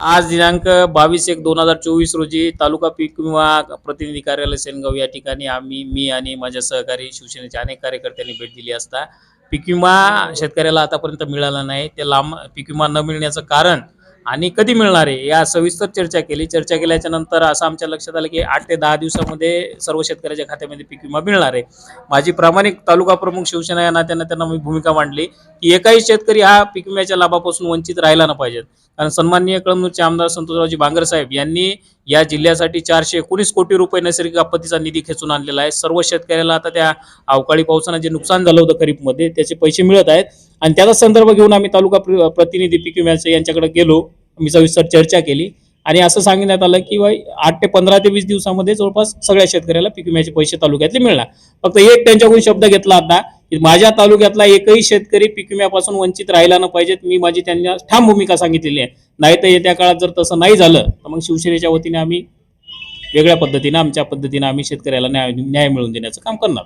आज दिनांक बावीस एक दोन हजार चोवीस रोजी तालुका पीक विमा प्रतिनिधी कार्यालय सेनगाव या ठिकाणी आम्ही मी आणि माझ्या सहकारी शिवसेनेच्या अनेक कार्यकर्त्यांनी भेट दिली असता. पीक विमा शेतकऱ्याला आतापर्यंत मिळाला नाही. ते लांब पीक विमा न मिळण्याचं कारण आणि कधी मिळणार आहे? या सविस्तर चर्चा केली. चर्चा केल्याच्यानंतर असं आमच्या लक्षात आलं की आठ ते दहा दिवसामध्ये सर्व शेतकऱ्याच्या खात्यामध्ये पीक विमा मिळणार आहे. माझी प्रामाणिक तालुका प्रमुख शिवसेना या नात्यानं त्यांना मी भूमिका मांडली की एकाही शेतकरी हा पीक विम्याच्या लाभापासून वंचित राहिला ना पाहिजेत. कारण सन्माननीय कळमनूरचे आमदार संतोषरावजी बांगर साहेब यांनी या जिल्ह्यासाठी चारशे एकोणीस कोटी रुपये नैसर्गिक आपत्तीचा निधी खेचून आणलेला आहे. सर्व शेतकऱ्याला आता त्या अवकाळी पावसानं जे नुकसान झालं होतं खरीपमध्ये त्याचे पैसे मिळत आहेत. आणि त्याचा संदर्भ घेऊन आम्ही तालुका प्र- प्रतिनिधी पीक विम्याचे यांच्याकडे गेलो. मी सविस्तर चर्चा केली. आणि असं सांगण्यात आलं की बाई आठ ते पंधरा ते वीस दिवसामध्ये जवळपास सगळ्या शेतकऱ्याला पीक विम्याचे पैसे तालुक्यातले मिळणार. फक्त एक त्यांच्याकडून शब्द घेतला आता. माझ्या तालुक्यातला एकही शेतकरी पीक विम्यापासून वंचित राहिला न पाहिजेत मी माझी त्यांना ठाम भूमिका सांगितलेली आहे. नाही तर येत्या काळात जर तसं नाही झालं तर मग शिवसेनेच्या वतीने आम्ही वेगळ्या पद्धतीनं आमच्या पद्धतीनं आम्ही शेतकऱ्याला न्याय न्याय मिळवून देण्याचं काम करणार.